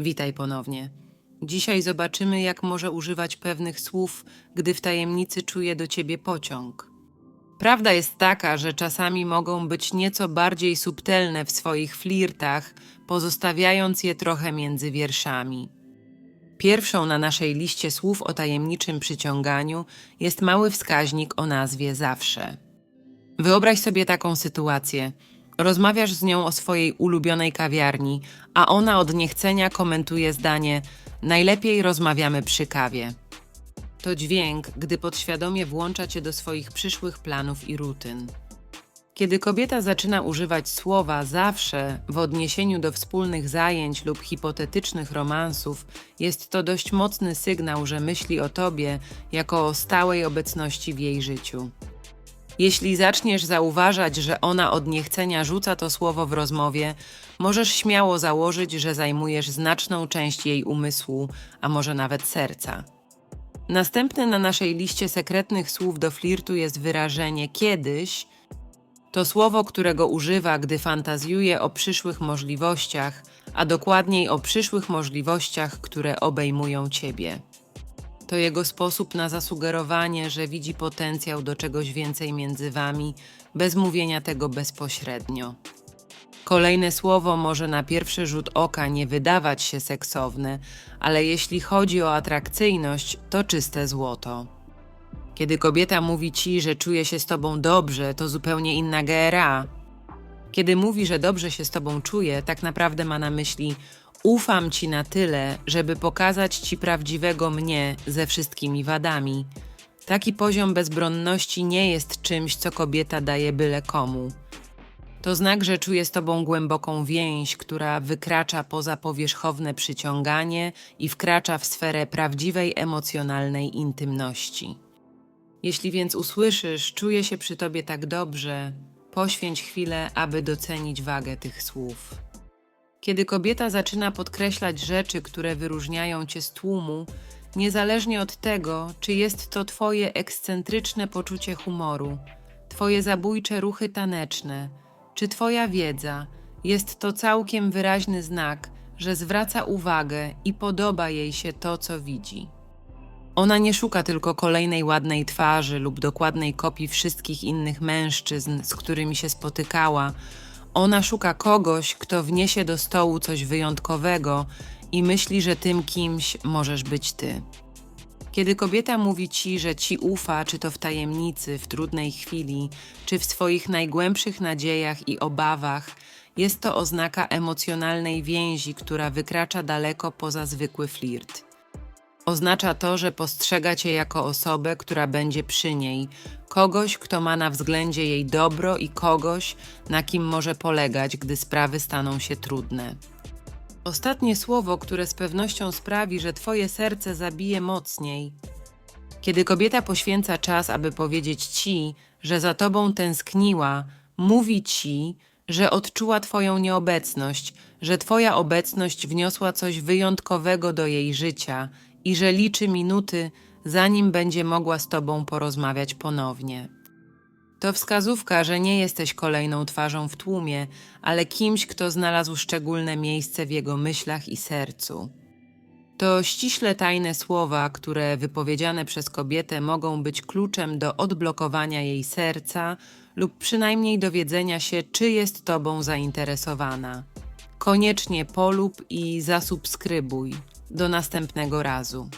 Witaj ponownie. Dzisiaj zobaczymy, jak może używać pewnych słów, gdy w tajemnicy czuje do ciebie pociąg. Prawda jest taka, że czasami mogą być nieco bardziej subtelne w swoich flirtach, pozostawiając je trochę między wierszami. Pierwszą na naszej liście słów o tajemniczym przyciąganiu jest mały wskaźnik o nazwie zawsze. Wyobraź sobie taką sytuację. Rozmawiasz z nią o swojej ulubionej kawiarni, a ona od niechcenia komentuje zdanie: Najlepiej rozmawiamy przy kawie. To dźwięk, gdy podświadomie włącza cię do swoich przyszłych planów i rutyn. Kiedy kobieta zaczyna używać słowa zawsze w odniesieniu do wspólnych zajęć lub hipotetycznych romansów, jest to dość mocny sygnał, że myśli o tobie jako o stałej obecności w jej życiu. Jeśli zaczniesz zauważać, że ona od niechcenia rzuca to słowo w rozmowie, możesz śmiało założyć, że zajmujesz znaczną część jej umysłu, a może nawet serca. Następne na naszej liście sekretnych słów do flirtu jest wyrażenie kiedyś. To słowo, którego używa, gdy fantazjuje o przyszłych możliwościach, a dokładniej o przyszłych możliwościach, które obejmują ciebie. To jego sposób na zasugerowanie, że widzi potencjał do czegoś więcej między wami, bez mówienia tego bezpośrednio. Kolejne słowo może na pierwszy rzut oka nie wydawać się seksowne, ale jeśli chodzi o atrakcyjność, to czyste złoto. Kiedy kobieta mówi ci, że czuje się z tobą dobrze, to zupełnie inna GRA. Kiedy mówi, że dobrze się z tobą czuje, tak naprawdę ma na myśli ufam ci na tyle, żeby pokazać ci prawdziwego mnie ze wszystkimi wadami. Taki poziom bezbronności nie jest czymś, co kobieta daje byle komu. To znak, że czuje z tobą głęboką więź, która wykracza poza powierzchowne przyciąganie i wkracza w sferę prawdziwej emocjonalnej intymności. Jeśli więc usłyszysz, czuję się przy tobie tak dobrze, poświęć chwilę, aby docenić wagę tych słów. Kiedy kobieta zaczyna podkreślać rzeczy, które wyróżniają cię z tłumu, niezależnie od tego, czy jest to twoje ekscentryczne poczucie humoru, twoje zabójcze ruchy taneczne, czy twoja wiedza, jest to całkiem wyraźny znak, że zwraca uwagę i podoba jej się to, co widzi. Ona nie szuka tylko kolejnej ładnej twarzy lub dokładnej kopii wszystkich innych mężczyzn, z którymi się spotykała. Ona szuka kogoś, kto wniesie do stołu coś wyjątkowego i myśli, że tym kimś możesz być ty. Kiedy kobieta mówi ci, że ci ufa, czy to w tajemnicy, w trudnej chwili, czy w swoich najgłębszych nadziejach i obawach, jest to oznaka emocjonalnej więzi, która wykracza daleko poza zwykły flirt. Oznacza to, że postrzega cię jako osobę, która będzie przy niej, kogoś, kto ma na względzie jej dobro i kogoś, na kim może polegać, gdy sprawy staną się trudne. Ostatnie słowo, które z pewnością sprawi, że twoje serce zabije mocniej. Kiedy kobieta poświęca czas, aby powiedzieć ci, że za tobą tęskniła, mówi ci, że odczuła twoją nieobecność, że twoja obecność wniosła coś wyjątkowego do jej życia i że liczy minuty, zanim będzie mogła z tobą porozmawiać ponownie. To wskazówka, że nie jesteś kolejną twarzą w tłumie, ale kimś, kto znalazł szczególne miejsce w jego myślach i sercu. To ściśle tajne słowa, które wypowiedziane przez kobietę mogą być kluczem do odblokowania jej serca lub przynajmniej dowiedzenia się, czy jest tobą zainteresowana. Koniecznie polub i zasubskrybuj. Do następnego razu.